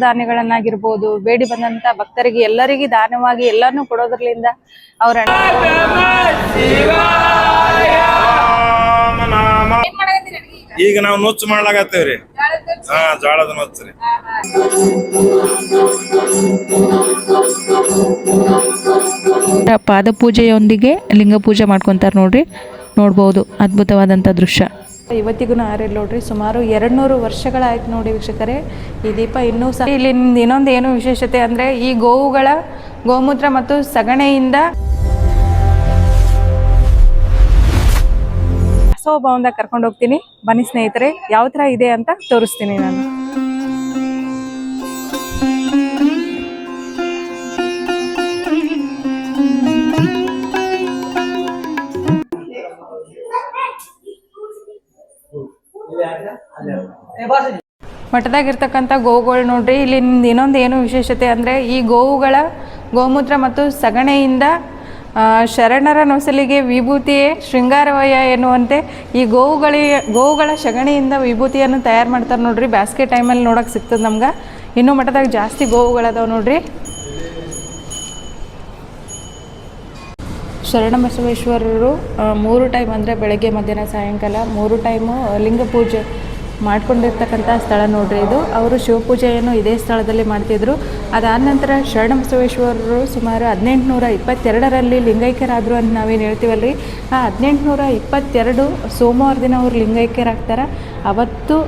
ಧಾನ್ಯಗಳನ್ನಾಗಿರ್ಬೋದು ಬೇಡಿ ಬಂದಂತ ಭಕ್ತರಿಗೆ ಎಲ್ಲರಿಗೂ ದಾನವಾಗಿ ಎಲ್ಲಾನು ಕೊಡೋದ್ರಲಿಂದ ಅವ್ರ ಈಗ ನಾವು ನುಚ್ಚು ಮಾಡ್ಲಾಗತ್ತೇವ್ರಿ ಹಾ ಜೋಳದ ನುಚ್ಚು ರೀ. ಪಾದಪೂಜೆಯೊಂದಿಗೆ ಲಿಂಗ ಪೂಜೆ ಮಾಡ್ಕೊಂತಾರೆ ನೋಡ್ರಿ. ನೋಡ್ಬೋದು ಅದ್ಭುತವಾದಂತ ದೃಶ್ಯ. ಇವತ್ತಿಗೂ ಆರಿಲ್ಲ ನೋಡ್ರಿ, ಸುಮಾರು ಎರಡ್ನೂರು ವರ್ಷಗಳಾಯ್ತು ನೋಡಿ ವೀಕ್ಷಕರೇ. ಈ ದೀಪ ಇನ್ನೂ ಸಹ ಇಲ್ಲಿ ಇನ್ನೊಂದು ಏನು ವಿಶೇಷತೆ ಅಂದ್ರೆ ಈ ಗೋವುಗಳ ಗೋಮೂತ್ರ ಮತ್ತು ಸಗಣಿಯಿಂದ ಭವನದಾಗ ಕರ್ಕೊಂಡು ಹೋಗ್ತೀನಿ. ಬನ್ನಿ ಸ್ನೇಹಿತರೆ, ಯಾವ ತರ ಇದೆ ಅಂತ ತೋರಿಸ್ತೀನಿ ನಾನು. ಮಠದಾಗಿರ್ತಕ್ಕಂಥ ಗೋವುಗಳು ನೋಡ್ರಿ ಇಲ್ಲಿ ಇನ್ನೊಂದು ಏನು ವಿಶೇಷತೆ ಅಂದರೆ ಈ ಗೋವುಗಳ ಗೋಮೂತ್ರ ಮತ್ತು ಸಗಣಿಯಿಂದ ಆ, ಶರಣರ ನೊಸಲಿಗೆ ವಿಭೂತಿಯೇ ಶೃಂಗಾರವಯ ಎನ್ನುವಂತೆ ಈ ಗೋವುಗಳಿ ಗೋವುಗಳ ಸಗಣಿಯಿಂದ ವಿಭೂತಿಯನ್ನು ತಯಾರು ಮಾಡ್ತಾರೆ ನೋಡ್ರಿ. ಬ್ಯಾಸ್ಗೆ ಟೈಮಲ್ಲಿ ನೋಡೋಕೆ ಸಿಗ್ತದೆ ನಮ್ಗೆ. ಇನ್ನೂ ಮಠದಾಗ ಜಾಸ್ತಿ ಗೋವುಗಳದಾವೆ ನೋಡ್ರಿ. ಶರಣಬಸವೇಶ್ವರರು ಬಸವೇಶ್ವರರು ಮೂರು ಟೈಮ್ ಅಂದರೆ ಬೆಳಗ್ಗೆ, ಮಧ್ಯಾಹ್ನ, ಸಾಯಂಕಾಲ, ಮೂರು ಟೈಮು ಲಿಂಗ ಪೂಜೆ ಮಾಡಿಕೊಂಡಿರ್ತಕ್ಕಂಥ ಸ್ಥಳ ನೋಡ್ರಿ ಇದು. ಅವರು ಶಿವಪೂಜೆಯನ್ನು ಇದೇ ಸ್ಥಳದಲ್ಲಿ ಮಾಡ್ತಿದ್ರು. ಅದಾದ ನಂತರ ಶರಣಬಸವೇಶ್ವರರು ಸುಮಾರು ಹದಿನೆಂಟುನೂರ ಇಪ್ಪತ್ತೆರಡರಲ್ಲಿ ಲಿಂಗೈಕ್ಯರಾದರು ಅಂತ ನಾವೇನು ಹೇಳ್ತೀವಲ್ರಿ? ಆ ಹದಿನೆಂಟುನೂರ ಇಪ್ಪತ್ತೆರಡು ಸೋಮವಾರ ದಿನ ಅವರು ಲಿಂಗೈಕ್ಯರಾಗ್ತಾರೆ. ಅವತ್ತು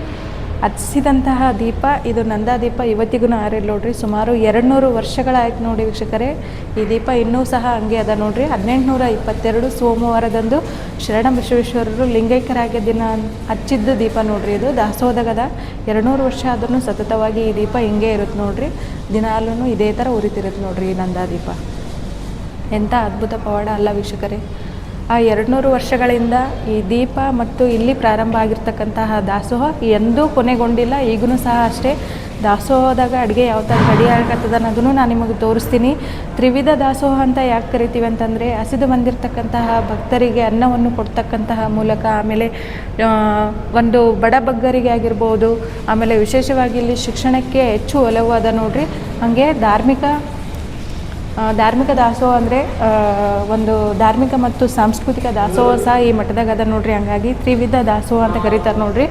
ಹಚ್ಚಿದಂತಹ ದೀಪ, ಇದು ನಂದಾ ದೀಪ ಇವತ್ತಿಗೂ ಆರಿಲ್ಲ ನೋಡ್ರಿ. ಸುಮಾರು ಎರಡು ನೂರು ವರ್ಷಗಳಾಯ್ತು ನೋಡಿ ವೀಕ್ಷಕರೇ. ಈ ದೀಪ ಇನ್ನೂ ಸಹ ಹಂಗೆ ಅದ ನೋಡ್ರಿ. ಹದಿನೆಂಟುನೂರ ಇಪ್ಪತ್ತೆರಡು ಸೋಮವಾರದಂದು ಶರಣ ಬಸವೇಶ್ವರರು ಲಿಂಗೈಕ್ಯರಾಗಿದ್ದ ದಿನ ಹಚ್ಚಿದ್ದ ದೀಪ ನೋಡ್ರಿ ಇದು. ದಾಸೋದಗದ ಎರಡು ನೂರು ವರ್ಷ ಆದ್ರೂ ಸತತವಾಗಿ ಈ ದೀಪ ಹಿಂಗೆ ಇರುತ್ತೆ ನೋಡ್ರಿ. ದಿನಾಲೂ ಇದೇ ಥರ ಉರಿತಿರುತ್ತೆ ನೋಡ್ರಿ ಈ ನಂದಾ ದೀಪ. ಎಂಥ ಅದ್ಭುತ ಪವಾಡ ಅಲ್ಲ ವೀಕ್ಷಕರೇ. ಆ ಎರಡುನೂರು ವರ್ಷಗಳಿಂದ ಈ ದೀಪ ಮತ್ತು ಇಲ್ಲಿ ಪ್ರಾರಂಭ ಆಗಿರ್ತಕ್ಕಂತಹ ದಾಸೋಹ ಎಂದೂ ಕೊನೆಗೊಂಡಿಲ್ಲ ಈಗೂ ಸಹ ಅಷ್ಟೇ. ದಾಸೋಹದಾಗ ಅಡುಗೆ ಯಾವ ಥರ ರೆಡಿ ಆಗತ್ತದ ಅನ್ನೋದನ್ನು ನಾನು ನಿಮಗೆ ತೋರಿಸ್ತೀನಿ. ತ್ರಿವಿಧ ದಾಸೋಹ ಅಂತ ಯಾಕೆ ಕರಿತೀವಿ ಅಂತಂದರೆ, ಹಸಿದು ಬಂದಿರತಕ್ಕಂತಹ ಭಕ್ತರಿಗೆ ಅನ್ನವನ್ನು ಕೊಡ್ತಕ್ಕಂತಹ ಮೂಲಕ, ಆಮೇಲೆ ಒಂದು ಬಡ ಬಗ್ಗರಿಗೆ ಆಗಿರ್ಬೋದು, ಆಮೇಲೆ ವಿಶೇಷವಾಗಿ ಇಲ್ಲಿ ಶಿಕ್ಷಣಕ್ಕೆ ಹೆಚ್ಚು ಒಲವು ಅದ ನೋಡ್ರಿ. ಹಾಗೆ ಧಾರ್ಮಿಕ ಧಾರ್ಮಿಕ ದಾಸೋಹ ಅಂದರೆ ಒಂದು ಧಾರ್ಮಿಕ ಮತ್ತು ಸಾಂಸ್ಕೃತಿಕ ದಾಸೋಹ ಸಹ ಈ ಮಠದಾಗ ಅದ ನೋಡ್ರಿ. ಹಂಗಾಗಿ ತ್ರಿವಿಧ ದಾಸೋಹ ಅಂತ ಕರೀತಾರೆ ನೋಡ್ರಿ.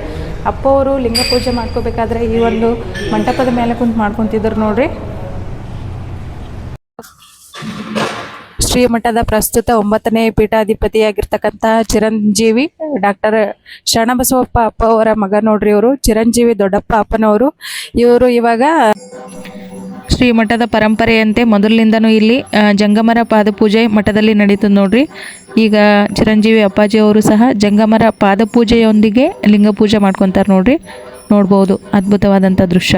ಅಪ್ಪ ಅವರು ಲಿಂಗ ಪೂಜೆ ಮಾಡ್ಕೋಬೇಕಾದ್ರೆ ಈ ಒಂದು ಮಂಟಪದ ಮೇಲೆ ಕುಂತು ಮಾಡ್ಕೊತಿದ್ರು ನೋಡ್ರಿ. ಶ್ರೀಮಠದ ಪ್ರಸ್ತುತ ಒಂಬತ್ತನೇ ಪೀಠಾಧಿಪತಿಯಾಗಿರ್ತಕ್ಕಂಥ ಚಿರಂಜೀವಿ ಡಾಕ್ಟರ್ ಶರಣಬಸವಪ್ಪ ಅಪ್ಪ ಅವರ ಮಗ ನೋಡ್ರಿ ಇವರು. ಚಿರಂಜೀವಿ ದೊಡ್ಡಪ್ಪ ಅಪ್ಪನವರು. ಇವರು ಇವಾಗ ಶ್ರೀಮಠದ ಪರಂಪರೆಯಂತೆ ಮೊದಲಿನಿಂದನೂ ಇಲ್ಲಿ ಜಂಗಮರ ಪಾದಪೂಜೆ ಮಠದಲ್ಲಿ ನಡೀತದೆ ನೋಡ್ರಿ. ಈಗ ಚಿರಂಜೀವಿ ಅಪ್ಪಾಜಿ ಅವರು ಸಹ ಜಂಗಮರ ಪಾದಪೂಜೆಯೊಂದಿಗೆ ಲಿಂಗ ಪೂಜೆ ಮಾಡ್ಕೊತಾರೆ ನೋಡ್ರಿ. ನೋಡ್ಬೋದು. ಅದ್ಭುತವಾದಂಥ ದೃಶ್ಯ.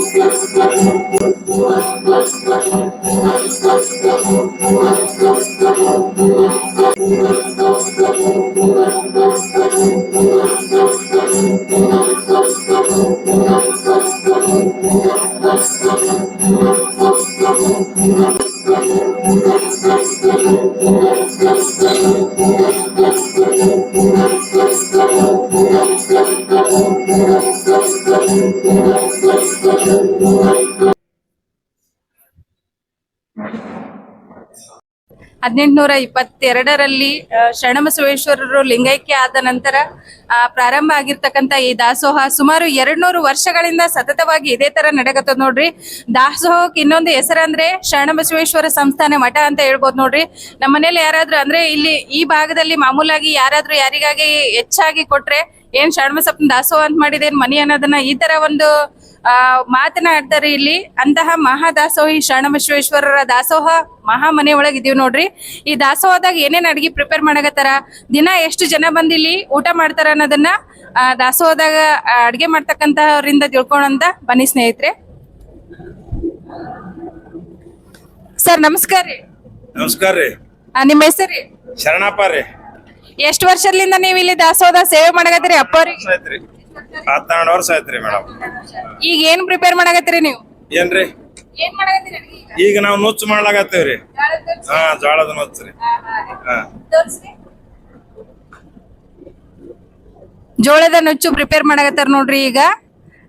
Thank you. ಹದಿನೆಂಟುನೂರ ಇಪ್ಪತ್ತೆರಡರಲ್ಲಿ ಶರಣಬಸವೇಶ್ವರರು ಲಿಂಗೈಕ್ಯ ಆದ ನಂತರ ಪ್ರಾರಂಭ ಆಗಿರ್ತಕ್ಕಂಥ ಈ ದಾಸೋಹ ಸುಮಾರು ಎರಡ್ನೂರು ವರ್ಷಗಳಿಂದ ಸತತವಾಗಿ ಇದೇ ತರ ನಡೆಗತ್ತದ ನೋಡ್ರಿ. ದಾಸೋಹಕ್ಕೆ ಇನ್ನೊಂದು ಹೆಸರಂದ್ರೆ ಶರಣಬಸವೇಶ್ವರ ಸಂಸ್ಥಾನ ಮಠ ಅಂತ ಹೇಳ್ಬೋದು ನೋಡ್ರಿ. ನಮ್ಮ ಮನೇಲಿ ಯಾರಾದ್ರೂ ಅಂದ್ರೆ ಇಲ್ಲಿ ಈ ಭಾಗದಲ್ಲಿ ಮಾಮೂಲಾಗಿ ಯಾರಾದ್ರೂ ಯಾರಿಗಾಗಿ ಹೆಚ್ಚಾಗಿ ಕೊಟ್ರೆ ಏನ್ ಶರಣಬಸಪ್ಪನ ದಾಸೋಹ ಅಂತ ಮಾಡಿದೇನ್ ಮನಿ ಅನ್ನೋದನ್ನ ಈ ತರ ಒಂದು ಮಾತನಾಡ್ತಾರೆ ಇಲ್ಲಿ. ಅಂತಹ ಮಹಾದಾಸೋಹಿ ಶರಣಬಸವೇಶ್ವರರ ದಾಸೋಹ ಮಹಾ ಮನೆ ಒಳಗೆ ಇದೀವಿ ನೋಡ್ರಿ. ಈ ದಾಸೋಹದಾಗ ಏನೇನ್ ಅಡ್ಗಿ ಪ್ರಿಪೇರ್ ಮಾಡಕತ್ತಾರ? ದಿನ ಎಷ್ಟು ಜನ ಬಂದ್ ಇಲ್ಲಿ ಊಟ ಮಾಡ್ತಾರ ಅನ್ನೋದನ್ನ ದಾಸೋಹದಾಗ ಅಡುಗೆ ಮಾಡ್ತಕ್ಕಂತವ್ರಿಂದ ತಿಳ್ಕೊಳಂತ ಬನ್ನಿ ಸ್ನೇಹಿತರೆ. ಸರ್ ನಮಸ್ಕಾರ ರೀ. ನಮಸ್ಕಾರ ರೀ. ನಿಮ್ಮ ಹೆಸರು ರೀ? ಶರಣಪ್ಪ ರೀ. ಎಷ್ಟು ವರ್ಷದಿಂದ ನೀವು ಇಲ್ಲಿ ದಾಸೋಹ ಸೇವೆ ಮಾಡಕತ್ತೀರಿ ವರ್ಷ ಆಯ್ತ್ರಿ ಹತ್ತೆರಡು ವರ್ಷ ಆಯ್ತ್ರಿ ಮೇಡಮ್. ಈಗ ಏನ್ ಪ್ರಿಪೇರ್ ಮಾಡಾಕತ್ತೀರಿ ನೀವು? ಏನ್ರಿ? ಏನ್ ಮಾಡಕತ್ತೀರಿ ಅಡ್ಗೆ ಈಗ? ನಾವು ನುಚ್ಚು ಮಾಡ್ಲಾಗತ್ತೇವ್ರಿ ಜೋಳದ್? ಹಾ ಜೋಳದ ನುಚ್ಚು ರೀ. ಹಾ, ಹಾ ರೀ. ಹಾ. ತೋರ್ಸ್ರಿ. ಜೋಳದ ನುಚ್ಚು ಪ್ರಿಪೇರ್ ಮಾಡಾಕತ್ತಾರ ನೋಡ್ರಿ ಈಗ.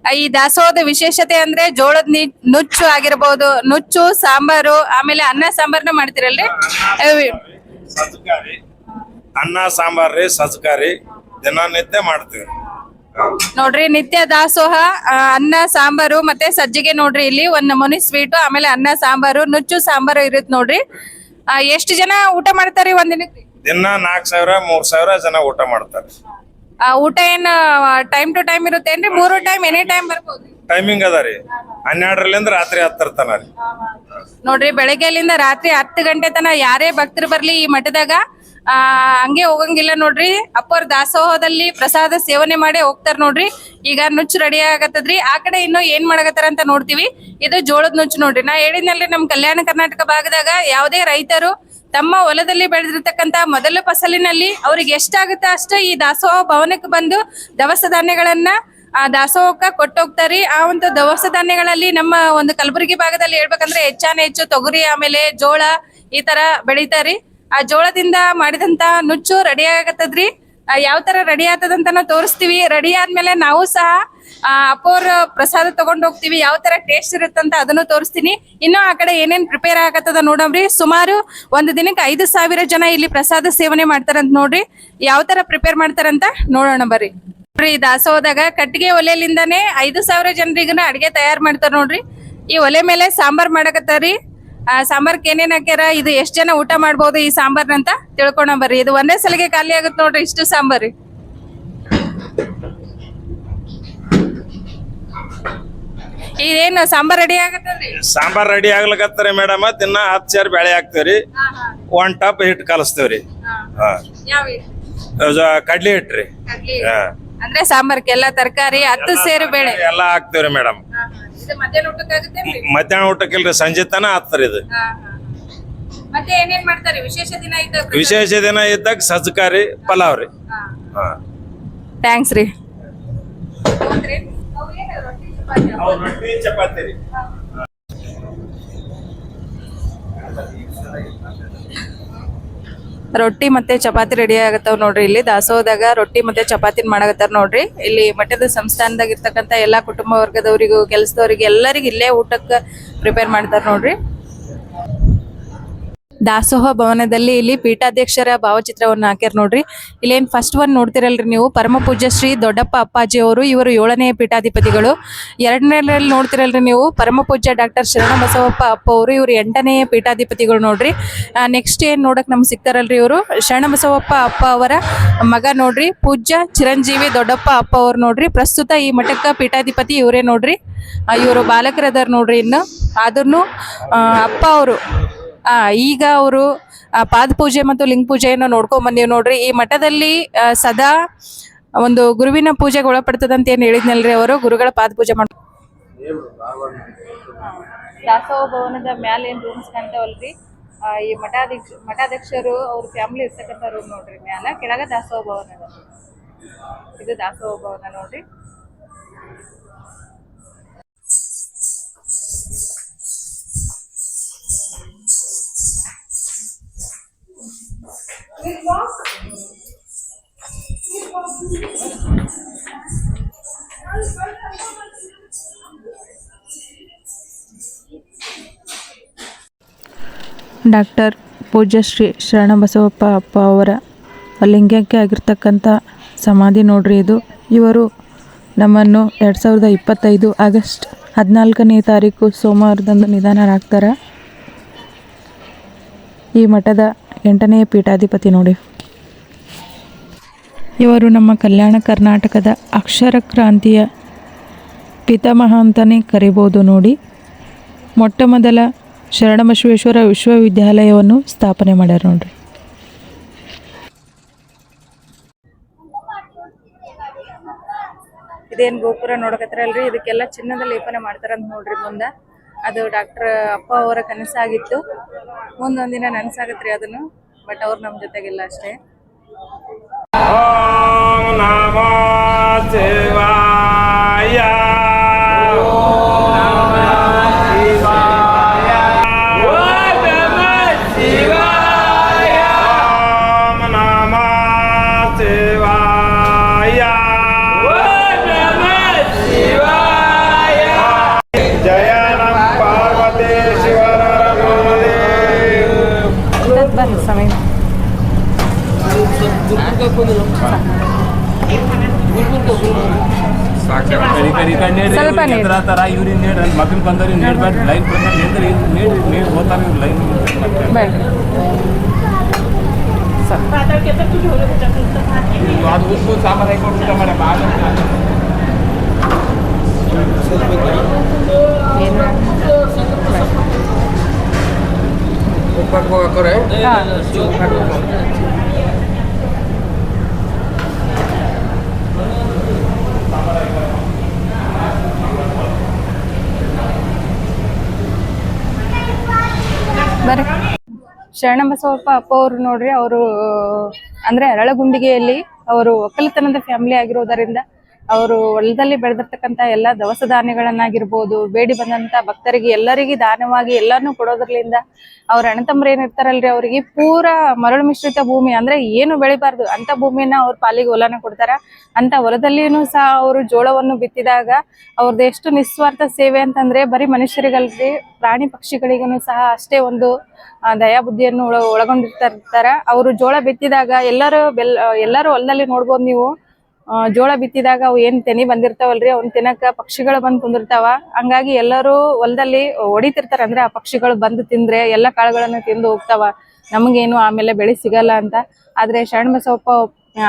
ಆ, ಈ ದಾಸೋಹದ ವಿಶೇಷತೆ ಅಂದ್ರೆ ಜೋಳದ ನಿ- ನುಚ್ಚು ಆಗಿರ್ಬೋದು ನುಚ್ಚು ಸಾಂಬಾರು ಆಮೇಲೆ ಅನ್ನ ಸಾಂಬಾರ್ನ ಮಾಡ್ತಿರಲ್ರಿ? ಅವ್- ಸಜ್ಕಾರಿ. ಅನ್ನ ಸಾಂಬಾರ್ ರೀ ಸಜ್ಕಾರಿ. ದಿನನಿತ್ಯ ಮಾಡ್ತೀವಿ ನೋಡ್ರಿ ನಿತ್ಯ ದಾಸೋಹ ಅನ್ನ ಸಾಂಬಾರು ಮತ್ತೆ ಸಜ್ಜಿಗೆ ನೋಡ್ರಿ ಇಲ್ಲಿ. ಒಂದ್ ನಮೂನಿ ಸ್ವೀಟು ಆಮೇಲೆ ಅನ್ನ ಸಾಂಬಾರು ನುಚ್ಚು ಸಾಂಬಾರು ಇರುತ್ತೆ ನೋಡ್ರಿ. ಎಷ್ಟು ಜನ ಊಟ ಮಾಡ್ತಾರಿ ಒಂದ್ ದಿನಕ್ಕೆ? ದಿನ ನಾಲ್ಕ್ ಸಾವಿರ ಮೂರ್ ಸಾವಿರ ಜನ ಊಟ ಮಾಡ್ತಾರೆ. ಊಟ ಏನ್ ಟೈಮ್ ಟು ಟೈಮ್ ಇರುತ್ತೇನ್ರಿ? ಮೂರು ಟೈಮ್ ಎನಿ ಟೈಮ್ ಬರ್ಬೋದು. ಟೈಮಿಂಗ್ ಅದ ರೀ. ಹನ್ನೆರಡರಲ್ಲಿಂದ ರಾತ್ರಿ ಹತ್ತರ ತನ ರೀ. ನೋಡ್ರಿ ಬೆಳಗ್ಗೆಲಿಂದ ರಾತ್ರಿ ಹತ್ತು ಗಂಟೆ ತನ ಯಾರೇ ಭಕ್ತರು ಬರ್ಲಿ ಈ ಮಠದಾಗ ಆ, ಹಂಗೆ ಹೋಗಂಗಿಲ್ಲ ನೋಡ್ರಿ. ಅಪ್ಪರ್ ದಾಸೋಹದಲ್ಲಿ ಪ್ರಸಾದ ಸೇವನೆ ಮಾಡಿ ಹೋಗ್ತಾರ ನೋಡ್ರಿ. ಈಗ ನುಚ್ಚು ರೆಡಿ ಆಗತ್ತದ್ರಿ. ಆ ಕಡೆ ಇನ್ನು ಏನ್ ಮಾಡಕತ್ತಾರ ಅಂತ ನೋಡ್ತೀವಿ. ಇದು ಜೋಳದ ನುಚ್ಚು ನೋಡ್ರಿ. ನಾ ಹೇಳಿದ್ನಲ್ರಿ ನಮ್ ಕಲ್ಯಾಣ ಕರ್ನಾಟಕ ಭಾಗದಾಗ ಯಾವುದೇ ರೈತರು ತಮ್ಮ ಹೊಲದಲ್ಲಿ ಬೆಳೆದಿರ್ತಕ್ಕಂತ ಮೊದಲ ಫಸಲಿನಲ್ಲಿ ಅವ್ರಿಗೆ ಎಷ್ಟಾಗುತ್ತೆ ಅಷ್ಟು ಈ ದಾಸೋಹ ಭವನಕ್ಕೆ ಬಂದು ದವಸ ಧಾನ್ಯಗಳನ್ನ, ಆ, ದಾಸೋಹಕ್ಕ ಕೊಟ್ಟೋಗ್ತಾರಿ. ಆ ಒಂದು ದವಸ ಧಾನ್ಯಗಳಲ್ಲಿ ನಮ್ಮ ಒಂದು ಕಲಬುರಗಿ ಭಾಗದಲ್ಲಿ ಹೇಳ್ಬೇಕಂದ್ರೆ ಹೆಚ್ಚಾನೆ ಹೆಚ್ಚು ತೊಗರಿ, ಆಮೇಲೆ ಜೋಳ ಈ ತರ ಬೆಳಿತಾರಿ. ಆ ಜೋಳದಿಂದ ಮಾಡಿದಂತ ನುಚ್ಚು ರೆಡಿ ಆಗತ್ತದ್ರಿ. ಯಾವ ತರ ರೆಡಿ ಆಗ್ತದಂತ ತೋರಿಸ್ತೀವಿ. ರೆಡಿ ಆದ್ಮೇಲೆ ನಾವು ಸಹ ಅಪ್ಪೋರ್ ಪ್ರಸಾದ ತಗೊಂಡ್ ಹೋಗ್ತೀವಿ. ಯಾವ ತರ ಟೇಸ್ಟ್ ಇರುತ್ತಂತ ಅದನ್ನು ತೋರಿಸ್ತೀನಿ. ಇನ್ನು ಆ ಕಡೆ ಏನೇನ್ ಪ್ರಿಪೇರ್ ಆಗತ್ತದ ನೋಡಮ್ರಿ. ಸುಮಾರು ಒಂದು ದಿನಕ್ಕೆ ಐದು ಸಾವಿರ ಜನ ಇಲ್ಲಿ ಪ್ರಸಾದ ಸೇವನೆ ಮಾಡ್ತಾರಂತ ನೋಡ್ರಿ. ಯಾವ ತರ ಪ್ರಿಪೇರ್ ಮಾಡ್ತಾರಂತ ನೋಡೋಣ ಬರ್ರಿ. ನೋಡ್ರಿ ದಾಸೋಹದಾಗ ಕಟ್ಟಿಗೆ ಒಲೆಲಿಂದಾನೇ ಐದು ಸಾವಿರ ಜನರಿಗನ ಅಡಿಗೆ ತಯಾರು ಮಾಡ್ತಾರ ನೋಡ್ರಿ. ಈ ಒಲೆ ಮೇಲೆ ಸಾಂಬಾರ್ ಮಾಡಕತ್ತಾರಿ ಆ ಸಾಂಬಾರ್ಕ್ ಏನೇನ್ ಹಾಕ್ಯಾರ? ಇದು ಎಷ್ಟ್ ಜನ ಊಟ ಮಾಡ್ಬೋದು ಈ ಸಾಂಬಾರ್ನಂತ ತಿಳ್ಕೊಂಡ ಬರ್ರಿ. ಇದು ಒಂದೇ ಸಲಿಗೆ ಖಾಲಿ ಆಗುತ್ತೆ ನೋಡ್ರಿ ಇಷ್ಟು ಸಾಂಬಾರಿ. ಇದೇನು ಸಾಂಬಾರ್ ರೆಡಿ ಆಗತ್ತಲ್ರಿ? ಸಾಂಬಾರ್ ರೆಡಿ ಆಗ್ಲಕತ್ತರಿ ಮೇಡಮ್ ತಿನ್ನ ಹತ್ತು ಸೇರ್ ಬೇಳೆ ಹಾಕ್ತೇವ್ರಿ. ಒನ್ ಟಪ್ ಹಿಟ್ಟು ಕಲಸ್ತೇವ್ರಿ. ಕಡ್ಲಿ ಹಿಟ್ರಿ. ಅಂದ್ರೆ ಸಾಂಬಾರ್ಕ್ ಎಲ್ಲಾ ತರಕಾರಿ ಹತ್ತು ಸೇರು ಬೇಳೆ. ಎಲ್ಲಾ ಹಾಕ್ತೇವ್ರಿ ಮೇಡಮ್ ಮಧ್ಯಾಹ್ನ ಊಟಕ್ಕಾಗುತ್ತೆ ಮಧ್ಯಾಹ್ನ ಊಟಕ್ಕಿಲ್ರಿ ಸಂಜೆ ತನ ಹಾಕ್ತಾರ ಇದು. ಮತ್ತೆ ಏನೇನ್ ಮಾಡ್ತಾರೆ? ವಿಶೇಷ ದಿನ ಇದ್ದಾಗ ವಿಶೇಷ ದಿನ ಇದ್ದಾಗ ಸಜ್ಕಾರಿ ಪಲಾವ್ ರೀ. ಹಾ ಥ್ಯಾಂಕ್ಸ್ ರೀ. ರೊಟ್ಟಿ ಚಪಾತಿ ರೀ. ರೊಟ್ಟಿ ಮತ್ತೆ ಚಪಾತಿ ರೆಡಿ ಆಗತ್ತವ್ ನೋಡ್ರಿ ಇಲ್ಲಿ. ದಾಸೋಹದಾಗ ರೊಟ್ಟಿ ಮತ್ತೆ ಚಪಾತಿ ಮಾಡಕತ್ತಾರ ನೋಡ್ರಿ. ಇಲ್ಲಿ ಮಠದ ಸಂಸ್ಥಾನದಾಗ ಇರ್ತಕ್ಕಂತ ಎಲ್ಲಾ ಕುಟುಂಬ ವರ್ಗದವರಿಗೂ, ಕೆಲಸದವರಿಗೆ ಎಲ್ಲರಿಗೂ ಇಲ್ಲೇ ಊಟಕ್ಕೆ ಪ್ರಿಪೇರ್ ಮಾಡ್ತಾರ ನೋಡ್ರಿ. ದಾಸೋಹ ಭವನದಲ್ಲಿ ಇಲ್ಲಿ ಪೀಠಾಧ್ಯಕ್ಷರ ಭಾವಚಿತ್ರವನ್ನು ಹಾಕ್ಯಾರ ನೋಡ್ರಿ. ಇಲ್ಲೇನು ಫಸ್ಟ್ ಒನ್ ನೋಡ್ತಿರಲ್ರಿ ನೀವು. ಪರಮ ಪೂಜ್ಯ ಶ್ರೀ ದೊಡ್ಡಪ್ಪ ಅಪ್ಪಾಜಿ ಅವರು ಇವರು ಏಳನೇ ಪೀಠಾಧಿಪತಿಗಳು. ಎರಡನೇರಲ್ಲಿ ನೋಡ್ತಿರಲ್ರಿ ನೀವು. ಪರಮ ಪೂಜ್ಯ ಡಾಕ್ಟರ್ ಶರಣ ಬಸವಪ್ಪ ಅಪ್ಪ ಅವರು ಇವರು ಎಂಟನೇ ಪೀಠಾಧಿಪತಿಗಳು ನೋಡ್ರಿ. ನೆಕ್ಸ್ಟ್ ಏನ್ ನೋಡಕ್ ನಮ್ಗೆ ಸಿಗ್ತಾರಲ್ರಿ ಇವರು? ಶರಣ ಬಸವಪ್ಪ ಅಪ್ಪ ಅವರ ಮಗ ನೋಡ್ರಿ. ಪೂಜ್ಯ ಚಿರಂಜೀವಿ ದೊಡ್ಡಪ್ಪ ಅಪ್ಪ ಅವರು ನೋಡ್ರಿ. ಪ್ರಸ್ತುತ ಈ ಮಠಕ್ಕ ಪೀಠಾಧಿಪತಿ ಇವರೇ ನೋಡ್ರಿ. ಇವರು ಬಾಲಕರದಾರ ನೋಡ್ರಿ ಇನ್ನು. ಆದ್ರೂ ಅಪ್ಪ ಅವರು ಈಗ ಅವರು ಪಾದ ಪೂಜೆ ಮತ್ತು ಲಿಂಗ ಪೂಜೆಯನ್ನು ನೋಡ್ಕೊಂಡ್ ಬಂದೀವಿ ನೋಡ್ರಿ. ಈ ಮಠದಲ್ಲಿ ಆ, ಸದಾ ಒಂದು ಗುರುವಿನ ಪೂಜೆಗೆ ಒಳಪಡ್ತದಂತ ಏನ್ ಹೇಳಿದ್ನಲ್ರಿ ಅವರು? ಗುರುಗಳ ಪಾದ ಪೂಜೆ ಮಾಡ ದಾಸೋಹ ಭವನದ ಮ್ಯಾಲೆ ಏನು ರೂಮ್ಸ್ ಕಾಣ್ತಾವಲ್ರಿ? ಆ, ಈ ಮಠಾಧ್ಯಕ್ಷ ಮಠಾಧ್ಯಕ್ಷರು ಅವ್ರ ಫ್ಯಾಮಿಲಿ ಇರ್ತಕ್ಕಂಥ ರೂಮ್ ನೋಡ್ರಿ ಮ್ಯಾಲ. ಕೆಳಗ ದಾಸೋಹ ಭವನ ಇದು ದಾಸೋಹ ಭವನ ನೋಡ್ರಿ. ಡಾಕ್ಟರ್ ಪೂಜ್ಯಶ್ರೀ ಶರಣಬಸವಪ್ಪ ಅಪ್ಪ ಅವರ ಲಿಂಗಕ್ಕೆ ಆಗಿರ್ತಕ್ಕಂಥ ಸಮಾಧಿ ನೋಡ್ರಿ ಇದು. ಇವರು ನಮ್ಮನ್ನು ಎರಡು ಸಾವಿರದ ಇಪ್ಪತ್ತೈದು ಆಗಸ್ಟ್ ಹದಿನಾಲ್ಕನೇ ತಾರೀಕು ಸೋಮವಾರದಂದು ನಿಧನರಾಗ್ತಾರೆ. ಈ ಮಠದ ಎಂಟನೇ ಪೀಠಾಧಿಪತಿ ನೋಡಿ. ಇವರು ನಮ್ಮ ಕಲ್ಯಾಣ ಕರ್ನಾಟಕದ ಅಕ್ಷರ ಕ್ರಾಂತಿಯ ಪಿತಾಮಹ ಅಂತಲೇ ಕರಿಬೋದು ನೋಡಿ. ಮೊಟ್ಟ ಮೊದಲ ಶರಣಬಸವೇಶ್ವರ ವಿಶ್ವವಿದ್ಯಾಲಯವನ್ನು ಸ್ಥಾಪನೆ ಮಾಡ್ಯಾರ ನೋಡ್ರಿ. ಇದೇನು ಗೋಪುರ ನೋಡಕತ್ರಲ್ರಿ ಇದಕ್ಕೆಲ್ಲ ಚಿನ್ನದ ಲೇಪನ ಮಾಡ್ತಾರಂತ ನೋಡ್ರಿ ಮುಂದ. ಅದು ಡಾಕ್ಟರ್ ಅಪ್ಪ ಅವರ ಕನಸಾಗಿತ್ತು. ಮುಂದೊಂದಿನ ನನಸಾಗತ್ರಿ ಅದನ್ನು ಬಟ್ ಅವ್ರು ನಮ್ಮ ಜೊತೆಗಿಲ್ಲ ಅಷ್ಟೇ. ಸ್ವಲ್ಪ ನೀರು. ತರ ಇವ್ರಿಗೆ ನೀಡ್ರಿ ಮಕ್ಕಳು ಬಂದವ್ರಿಗೆ ನೀಡ್ಬೇಡ್ರಿ ಲೈನ್ ಪ್ರಕಾರ ನಿಂದ್ರಿ ನೀಡಿ ನೀರು ಹೋಗ್ತಾನೆ ಲೈನ್ ಬೇಡ ಅದು ಉಪ್ಪು ಸಾಂಬಾರು ಹಾಕೊಂಡು ಊಟ ಮಾಡಿ ಭಾಳ ಏನು ಹಾಂ ಬರ್ರಿ. ಶರಣಬಸವಪ್ಪ ಅಪ್ಪ ಅವರು ನೋಡ್ರಿ ಅವರು ಅಂದ್ರೆ ಅರಳಗುಂಡಿಗೆಯಲ್ಲಿ ಅವರು ಒಕ್ಕಲತನದ ಫ್ಯಾಮಿಲಿ ಆಗಿರೋದರಿಂದ ಅವರು ಹೊಲದಲ್ಲಿ ಬೆಳೆದಿರ್ತಕ್ಕಂತ ಎಲ್ಲ ದವಸ ಧಾನ್ಯಗಳನ್ನಾಗಿರ್ಬೋದು, ಬೇಡಿ ಬಂದಂತ ಭಕ್ತರಿಗೆ ಎಲ್ಲರಿಗೂ ದಾನವಾಗಿ ಎಲ್ಲಾನು ಕೊಡೋದ್ರಲಿಂದ ಅವ್ರ ಅಣ್ಣತಮ್ಮರು ಏನಿರ್ತಾರಲ್ರಿ ಅವರಿಗೆ ಪೂರ ಮರಳು ಮಿಶ್ರಿತ ಭೂಮಿ ಅಂದ್ರೆ ಏನು ಬೆಳಿಬಾರ್ದು. ಅಂತ ಭೂಮಿಯನ್ನ ಅವ್ರ ಪಾಲಿಗೆ ಹೊಲನ ಕೊಡ್ತಾರ. ಅಂತ ಹೊಲದಲ್ಲಿನೂ ಸಹ ಅವರು ಜೋಳವನ್ನು ಬಿತ್ತಿದಾಗ ಅವ್ರದ್ದು ಎಷ್ಟು ನಿಸ್ವಾರ್ಥ ಸೇವೆ ಅಂತಂದ್ರೆ ಬರೀ ಮನುಷ್ಯರಿಗಲ್ರಿ ಪ್ರಾಣಿ ಪಕ್ಷಿಗಳಿಗೂ ಸಹ ಅಷ್ಟೇ ಒಂದು ದಯಾ ಬುದ್ಧಿಯನ್ನು ಒಳ ಒಳಗೊಂಡಿರ್ತಾರ ಅವರು ಜೋಳ ಬಿತ್ತಿದಾಗ ಎಲ್ಲರೂ ಬೆಲ್, ಎಲ್ಲರೂ ಹೊಲದಲ್ಲಿ ನೋಡ್ಬೋದು ನೀವು. ಜೋಳ ಬಿತ್ತಿದಾಗ ಅವು ಏನ್ ತೆನಿ ಬಂದಿರ್ತಾವಲ್ರಿ, ಅವ್ನ ತಿನ್ನಕ ಪಕ್ಷಿಗಳು ಬಂದು ಕುಂದಿರ್ತಾವ. ಹಂಗಾಗಿ ಎಲ್ಲರೂ ಹೊಲದಲ್ಲಿ ಹೊಡಿತಿರ್ತಾರ ಅಂದ್ರೆ ಆ ಪಕ್ಷಿಗಳು ಬಂದು ತಿಂದ್ರೆ ಎಲ್ಲ ಕಾಳುಗಳನ್ನ ತಿಂದು ಹೋಗ್ತಾವ. ನಮಗೇನು ಆಮೇಲೆ ಬೆಳೆ ಸಿಗಲ್ಲ ಅಂತ. ಆದ್ರೆ ಶರಣಬಸವಪ್ಪ,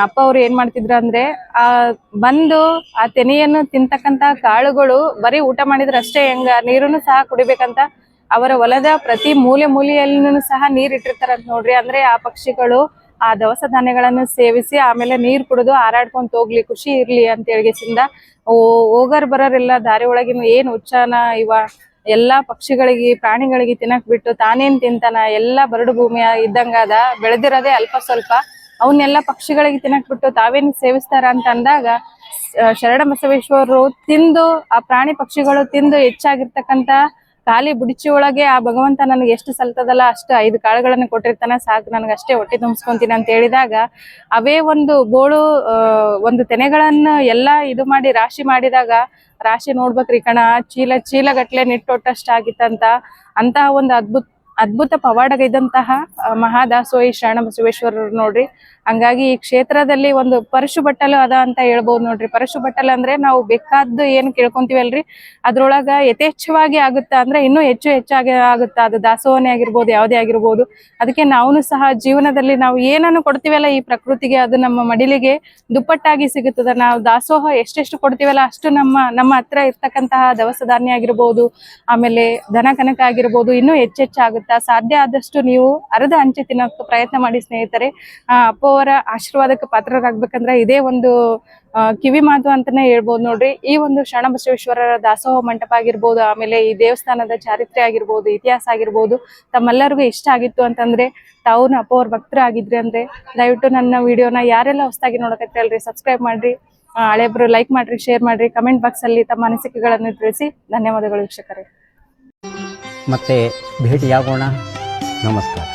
ಅಪ್ಪ ಅವ್ರು ಏನ್ ಮಾಡ್ತಿದ್ರು ಅಂದ್ರೆ ಆ ಬಂದು ಆ ತೆನೆಯನ್ನು ತಿಂತಕ್ಕಂತ ಕಾಳುಗಳು ಬರೀ ಊಟ ಮಾಡಿದ್ರೆ ಅಷ್ಟೇ ಹೆಂಗ ನೀರನ್ನು ಸಹ ಕುಡಿಬೇಕಂತ ಅವರ ಹೊಲದ ಪ್ರತಿ ಮೂಲೆ ಮೂಲೆಯಲ್ಲಿನೂ ಸಹ ನೀರ್ ಇಟ್ಟಿರ್ತಾರಂತ ನೋಡ್ರಿ. ಅಂದ್ರೆ ಆ ಪಕ್ಷಿಗಳು ಆ ದವಸ ಧಾನ್ಯಗಳನ್ನು ಸೇವಿಸಿ ಆಮೇಲೆ ನೀರ್ ಕುಡಿದು ಹಾರಾಡ್ಕೊಂತ ಹೋಗ್ಲಿ ಖುಷಿ ಇರ್ಲಿ ಅಂತ ಓ, ಹೋಗರ್ ಬರೋರೆಲ್ಲ ದಾರಿ ಒಳಗಿನ ಏನ್ ಉಚ್ಚಾನ ಇವ, ಎಲ್ಲಾ ಪಕ್ಷಿಗಳಿಗೆ, ಪ್ರಾಣಿಗಳಿಗೆ ತಿನ್ನಕ್ ಬಿಟ್ಟು ತಾನೇನ್ ತಿಂತಾನ, ಎಲ್ಲಾ ಬರಡು ಭೂಮಿಯ ಇದ್ದಂಗಾದ, ಬೆಳೆದಿರೋದೇ ಅಲ್ಪ ಸ್ವಲ್ಪ ಅವನ್ನೆಲ್ಲ ಪಕ್ಷಿಗಳಿಗೆ ತಿನ್ನಕ್ ಬಿಟ್ಟು ತಾವೇನ್ ಸೇವಿಸ್ತಾರ ಅಂತ ಅಂದಾಗ ಶರಣ ಬಸವೇಶ್ವರರು ತಿಂದು ಆ ಪ್ರಾಣಿ ಪಕ್ಷಿಗಳು ತಿಂದು ಹೆಚ್ಚಾಗಿರ್ತಕ್ಕಂತ ಖಾಲಿ ಬುಡಿಚಿ ಒಳಗೆ ಆ ಭಗವಂತ ನನಗೆ ಎಷ್ಟು ಸಲ್ತದಲ್ಲ ಅಷ್ಟು ಐದು ಕಾಳುಗಳನ್ನು ಕೊಟ್ಟಿರ್ತಾನೆ, ಸಾಕು, ನನಗೆ ಅಷ್ಟೇ ಹೊಟ್ಟೆ ತುಂಬಿಸ್ಕೊಂತೀನಿ ಅಂತ ಹೇಳಿದಾಗ ಅವೇ ಒಂದು ಬೋಳು ಒಂದು ತೆನೆಗಳನ್ನು ಎಲ್ಲಾ ಇದು ಮಾಡಿ, ರಾಶಿ ಮಾಡಿದಾಗ, ರಾಶಿ ನೋಡ್ಬೇಕ್ರಿ ಕಣ, ಚೀಲ ಚೀಲ ಗಟ್ಲೆ ನಿಟ್ಟೊಟ್ಟಷ್ಟ ಆಗಿತ್ತಂತ ಅಂತಹ ಒಂದು ಅದ್ಭುತ ಅದ್ಭುತ ಪವಾಡಗೈದಂತಹ ಮಹಾದಾಸೋಯಿ ಶರಣ ಬಸವೇಶ್ವರರು ನೋಡ್ರಿ. ಹಂಗಾಗಿ ಈ ಕ್ಷೇತ್ರದಲ್ಲಿ ಒಂದು ಪರಶು ಬಟ್ಟಲು ಅದ ಅಂತ ಹೇಳ್ಬೋದು ನೋಡ್ರಿ. ಪರಶು ಬಟ್ಟಲು ಅಂದ್ರೆ ನಾವು ಬೇಕಾದ್ದು ಏನ್ ಕೇಳ್ಕೊಂತೀವಲ್ರಿ? ಅದ್ರೊಳಗ ಯಥೇಚ್ಛವಾಗಿ ಆಗುತ್ತಾ ಅಂದ್ರೆ ಇನ್ನೂ ಹೆಚ್ಚು ಹೆಚ್ಚಾಗಿ ಆಗುತ್ತಾ? ಅದು ದಾಸೋಹನೆ ಆಗಿರ್ಬೋದು, ಯಾವುದೇ ಆಗಿರ್ಬೋದು. ಅದಕ್ಕೆ ನಾವು ಸಹ ಜೀವನದಲ್ಲಿ ನಾವು ಏನನ್ನು ಕೊಡ್ತೀವಲ್ಲ ಈ ಪ್ರಕೃತಿಗೆ, ಅದು ನಮ್ಮ ಮಡಿಲಿಗೆ ದುಪ್ಪಟ್ಟಾಗಿ ಸಿಗುತ್ತದೆ. ನಾವು ದಾಸೋಹ ಎಷ್ಟೆಷ್ಟು ಕೊಡ್ತೀವಲ್ಲ ಅಷ್ಟು ನಮ್ಮ ನಮ್ಮ ಹತ್ರ ಇರ್ತಕ್ಕಂತಹ ದವಸ ಧಾನ್ಯ ಆಗಿರ್ಬೋದು, ಆಮೇಲೆ ದನ ಕನಕ ಆಗಿರ್ಬೋದು, ಇನ್ನೂ ಹೆಚ್ಚೆಚ್ಚಾಗುತ್ತಾ? ಸಾಧ್ಯ ಆದಷ್ಟು ನೀವು ಅರ್ಧ ಹಂಚಿ ತಿನ್ನೋಕೆ ಪ್ರಯತ್ನ ಮಾಡಿ ಸ್ನೇಹಿತರೆ. ಅಪ್ಪ ಅವರ ಆಶೀರ್ವಾದಕ್ಕೆ ಪಾತ್ರರಾಗ್ಬೇಕಂದ್ರೆ ಇದೇ ಒಂದು ಕಿವಿ ಮಾತು ಅಂತಾನೆ ಹೇಳ್ಬೋದು ನೋಡ್ರಿ. ಈ ಒಂದು ಶರಣ ಶರಣಬಸವೇಶ್ವರರ ದಾಸೋಹ ಮಂಟಪ ಆಗಿರ್ಬೋದು, ಆಮೇಲೆ ಈ ದೇವಸ್ಥಾನದ ಚಾರಿತ್ರ್ಯ ಆಗಿರ್ಬೋದು, ಇತಿಹಾಸ ಆಗಿರ್ಬೋದು, ತಮ್ಮೆಲ್ಲರಿಗೂ ಇಷ್ಟ ಆಗಿತ್ತು ಅಂತಂದ್ರೆ ತಾವು ಅಪ್ಪ ಅವ್ರ ಭಕ್ತರಾಗಿದ್ರಿ ಅಂದ್ರೆ ದಯವಿಟ್ಟು ನನ್ನ ವಿಡಿಯೋನ ಯಾರೆಲ್ಲ ಹೊಸದಾಗಿ ನೋಡಕತ್ತಿರಲ್ರಿ ಸಬ್ಸ್ಕ್ರೈಬ್ ಮಾಡ್ರಿ. ಹಳೆಬ್ರು ಲೈಕ್ ಮಾಡ್ರಿ ಶೇರ್ ಮಾಡ್ರಿ ಕಮೆಂಟ್ ಬಾಕ್ಸ್ ಅಲ್ಲಿ ತಮ್ಮ ಅನಿಸಿಕೆಗಳನ್ನು ತಿಳಿಸಿ. ಧನ್ಯವಾದಗಳು ವೀಕ್ಷಕರೇ. ಮತ್ತೆ ಭೇಟಿಯಾಗೋಣ. ನಮಸ್ಕಾರ.